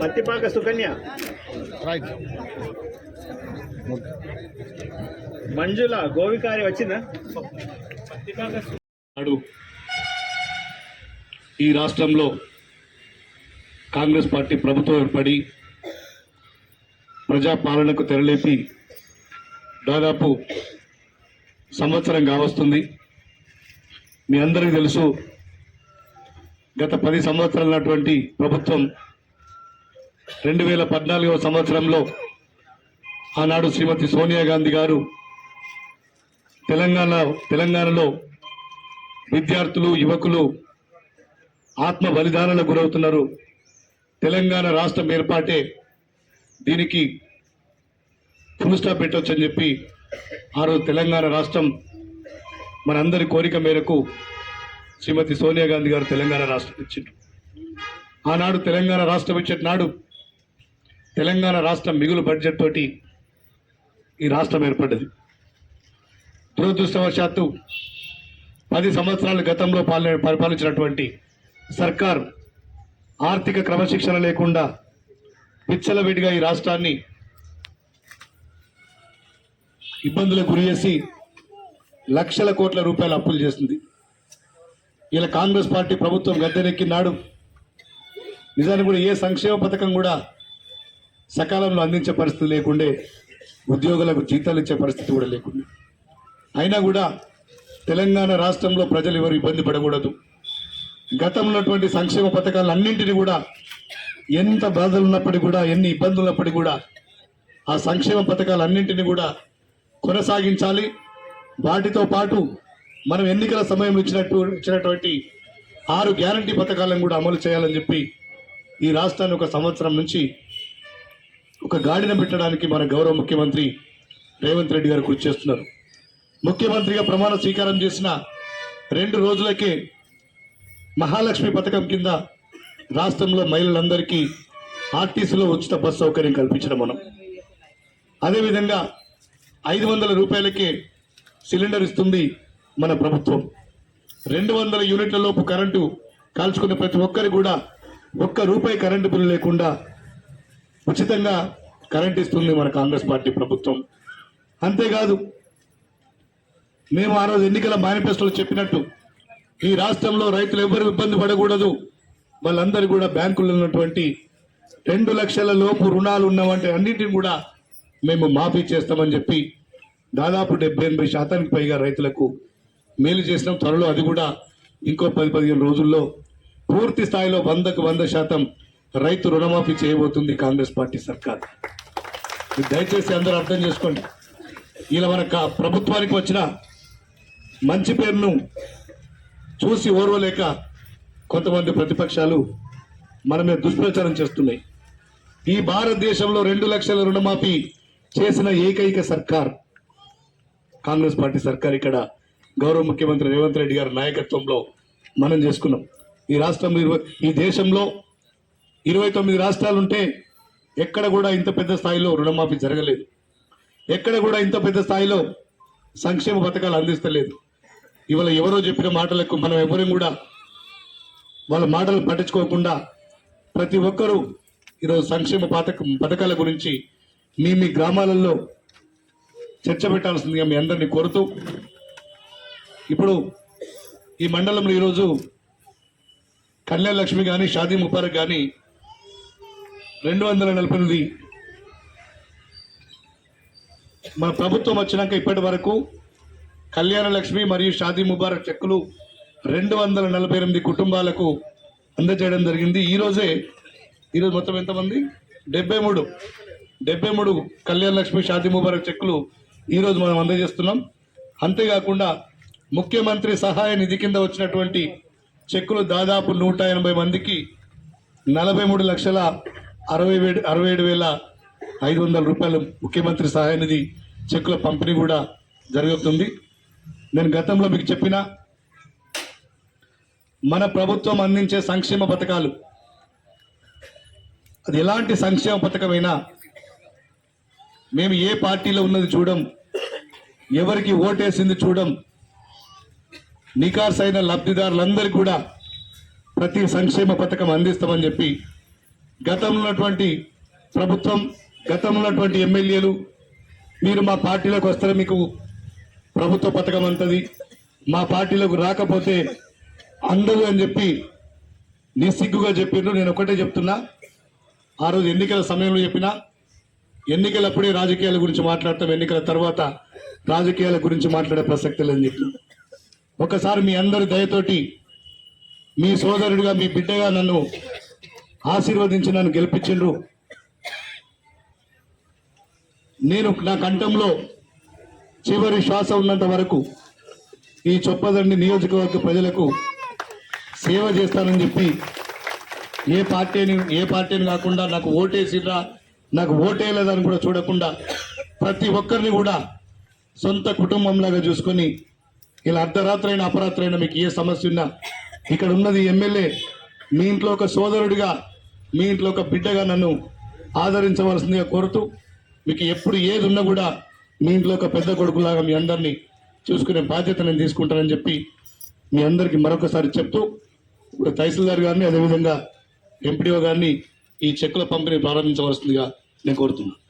పత్తిపాక సుకన్య. మంజుల గోవికారి వచ్చిందా? నాడు ఈ రాష్ట్రంలో కాంగ్రెస్ పార్టీ ప్రభుత్వం ఏర్పడి ప్రజాపాలనకు తెరలేపి దాదాపు సంవత్సరం కావస్తుంది. మీ అందరికీ తెలుసు గత పది సంవత్సరాలటువంటి ప్రభుత్వం రెండు వేల పద్నాలుగవ సంవత్సరంలో ఆనాడు శ్రీమతి సోనియా గాంధీ గారు తెలంగాణ తెలంగాణలో విద్యార్థులు యువకులు ఆత్మ బలిదానాలకు గురవుతున్నారు. తెలంగాణ రాష్ట్రం ఏర్పాటే దీనికి ఫుల్ స్టాప్ పెట్టొచ్చని చెప్పి ఆ రోజు తెలంగాణ రాష్ట్రం మనందరి కోరిక మేరకు శ్రీమతి సోనియా గాంధీ గారు తెలంగాణ రాష్ట్రం ఇచ్చిండ్రు. ఆనాడు తెలంగాణ రాష్ట్రం ఇచ్చే నాడు తెలంగాణ రాష్ట్రం మిగులు బడ్జెట్ తోటి ఈ రాష్ట్రం ఏర్పడ్డది. దురదృష్టవశాత్తు పది సంవత్సరాలు గతంలో పాలన పరిపాలించినటువంటి సర్కార్ ఆర్థిక క్రమశిక్షణ లేకుండా విచ్చలవిడిగా ఈ రాష్ట్రాన్ని ఇబ్బందులకు గురి చేసి లక్షల కోట్ల రూపాయలు అప్పులు చేస్తుంది. ఇలా కాంగ్రెస్ పార్టీ ప్రభుత్వం గద్దెనెక్కినాడు. నిజానికి కూడా ఏ సంక్షేమ పథకం కూడా సకాలంలో అందించే పరిస్థితి లేకుండే ఉద్యోగులకు జీతాలు ఇచ్చే పరిస్థితి కూడా లేకుండా. అయినా కూడా తెలంగాణ రాష్ట్రంలో ప్రజలు ఎవరు ఇబ్బంది పడకూడదు. గతంలో ఉన్నటువంటి సంక్షేమ పథకాలన్నింటినీ కూడా ఎంత బాధలు ఉన్నప్పటికీ కూడా ఎన్ని ఇబ్బందులు ఉన్నప్పటికీ కూడా ఆ సంక్షేమ పథకాలన్నింటినీ కూడా కొనసాగించాలి. వాటితో పాటు మనం ఎన్నికల సమయం ఇచ్చినట్టు ఇచ్చినటువంటి ఆరు గ్యారంటీ పథకాలను కూడా అమలు చేయాలని చెప్పి ఈ రాష్ట్రాన్ని ఒక సంవత్సరం నుంచి ఒక గాడిన పెట్టడానికి మన గౌరవ ముఖ్యమంత్రి రేవంత్ రెడ్డి గారు కృషి చేస్తున్నారు. ముఖ్యమంత్రిగా ప్రమాణ స్వీకారం చేసిన రెండు రోజులకే మహాలక్ష్మి పథకం కింద రాష్ట్రంలో మహిళలందరికీ ఆర్టీసీలో ఉచిత బస్ సౌకర్యం కల్పించడం మనం. అదేవిధంగా ఐదు వందల రూపాయలకే సిలిండర్ ఇస్తుంది మన ప్రభుత్వం. రెండు వందల యూనిట్ల లోపు కరెంటు కాల్చుకున్న ప్రతి ఒక్కరు కూడా ఒక్క రూపాయి కరెంటు బిల్లు లేకుండా ఉచితంగా కరెంట్ ఇస్తుంది మన కాంగ్రెస్ పార్టీ ప్రభుత్వం. అంతేకాదు మేము ఆ రోజు ఎన్నికల మేనిఫెస్టోలో చెప్పినట్టు ఈ రాష్ట్రంలో రైతులు ఎవరు ఇబ్బంది పడకూడదు. వాళ్ళందరూ కూడా బ్యాంకుల్లో ఉన్నటువంటి రెండు లక్షల లోపు రుణాలు ఉన్నవంటే అన్నింటిని కూడా మేము మాఫీ చేస్తామని చెప్పి దాదాపు డెబ్బై ఎనభై శాతానికి పైగా రైతులకు మేలు చేసినాం. త్వరలో అది కూడా ఇంకో పది పదిహేను రోజుల్లో పూర్తి స్థాయిలో వందకు వంద శాతం రైతు రుణమాఫీ చేయబోతుంది కాంగ్రెస్ పార్టీ సర్కార్. దయచేసి అందరూ అర్థం చేసుకోండి. ఇలా మన ప్రభుత్వానికి వచ్చిన మంచి పేరును చూసి ఓర్వలేక కొంతమంది ప్రతిపక్షాలు మన మీద దుష్ప్రచారం చేస్తున్నాయి. ఈ భారతదేశంలో రెండు లక్షల రుణమాఫీ చేసిన ఏకైక సర్కార్ కాంగ్రెస్ పార్టీ సర్కార్ ఇక్కడ గౌరవ ముఖ్యమంత్రి రేవంత్ రెడ్డి గారి నాయకత్వంలో మనం చేసుకున్నాం. ఈ రాష్ట్రంలో ఈ దేశంలో ఇరవై తొమ్మిది రాష్ట్రాలుంటే ఎక్కడ కూడా ఇంత పెద్ద స్థాయిలో రుణమాఫీ జరగలేదు. ఎక్కడ కూడా ఇంత పెద్ద స్థాయిలో సంక్షేమ పథకాలు అందిస్తలేదు. ఇవాళ ఎవరో చెప్పిన మాటలకు మనం ఎవరం కూడా వాళ్ళ మాటలు పట్టించుకోకుండా ప్రతి ఒక్కరూ ఈరోజు సంక్షేమ పథకం పథకాల గురించి మీ మీ గ్రామాలలో చర్చ పెట్టాల్సిందిగా మీ అందరినీ కోరుతూ ఇప్పుడు ఈ మండలంలో ఈరోజు కళ్యాణ లక్ష్మి కానీ షాదీ ముబారక్ కానీ రెండు వందల నలభై ఎనిమిది. మన ప్రభుత్వం వచ్చినాక ఇప్పటి వరకు కళ్యాణ లక్ష్మి మరియు షాదీ ముబారక్ చెక్కులు రెండు వందల నలభై ఎనిమిది కుటుంబాలకు అందజేయడం జరిగింది. ఈరోజే ఈరోజు మొత్తం ఎంతమంది? డెబ్బై మూడు. డెబ్బై మూడు కళ్యాణ లక్ష్మి షాదీ ముబారక్ చెక్కులు ఈరోజు మనం అందజేస్తున్నాం. అంతేకాకుండా ముఖ్యమంత్రి సహాయ నిధి కింద వచ్చినటువంటి చెక్కులు దాదాపు నూట ఎనభై మందికి నలభై మూడు లక్షల అరవై వేడు అరవై ఏడు వేల ఐదు వందల రూపాయలు ముఖ్యమంత్రి సహాయ నిధి చెక్కుల పంపిణీ కూడా జరుగుతుంది నేను గతంలో మీకు చెప్పిన మన ప్రభుత్వం అందించే సంక్షేమ పథకాలు అది ఎలాంటి సంక్షేమ పథకమైనా మేము ఏ పార్టీలో ఉన్నది చూడం ఎవరికి ఓటేసింది చూడం నికాసైన లబ్ధిదారులందరికీ కూడా ప్రతి సంక్షేమ పథకం అందిస్తామని చెప్పి గతంలో ఉన్నటువంటి ప్రభుత్వం గతంలో ఉన్నటువంటి ఎమ్మెల్యేలు మీరు మా పార్టీలోకి వస్తే మీకు ప్రభుత్వ పథకం అంతది. మా పార్టీలోకి రాకపోతే అందరూ అని చెప్పి నిస్సిగ్గుగా చెప్పిండ్రు నేను ఒకటే చెప్తున్నా. ఆ రోజు ఎన్నికల సమయంలో చెప్పినా ఎన్నికలప్పుడే రాజకీయాల గురించి మాట్లాడతాం. ఎన్నికల తర్వాత రాజకీయాల గురించి మాట్లాడే ప్రసక్తి లేదని చెప్పి. ఒకసారి మీ అందరి దయతోటి మీ సోదరుడిగా మీ బిడ్డగా నన్ను ఆశీర్వదించి నన్ను గెలిపించిండ్రు. నేను నా కంఠంలో చివరి శ్వాస ఉన్నంత వరకు ఈ చొప్పదండి నియోజకవర్గ ప్రజలకు సేవ చేస్తానని చెప్పి ఏ పార్టీని ఏ పార్టీని కాకుండా నాకు ఓటేసిరా నాకు ఓటేయలేదని కూడా చూడకుండా ప్రతి ఒక్కరిని కూడా సొంత కుటుంబంలాగా చూసుకొని ఇలా అర్ధరాత్రైన అయినా అయినా మీకు ఏ సమస్య ఉన్నా ఇక్కడ ఉన్నది ఎమ్మెల్యే మీ ఇంట్లో ఒక సోదరుడిగా మీ ఇంట్లో ఒక బిడ్డగా నన్ను ఆదరించవలసిందిగా కోరుతూ మీకు ఎప్పుడు ఏది ఉన్నా కూడా మీ ఇంట్లో ఒక పెద్ద కొడుకులాగా మీ అందరినీ చూసుకునే బాధ్యత నేను తీసుకుంటానని చెప్పి మీ అందరికీ మరొకసారి చెప్తూ ఇప్పుడు తహసీల్దార్ గారిని అదేవిధంగా ఎంపీడీఓ గారిని ఈ చెక్కుల పంపిణీ ప్రారంభించవలసిందిగా నేను కోరుతున్నాను.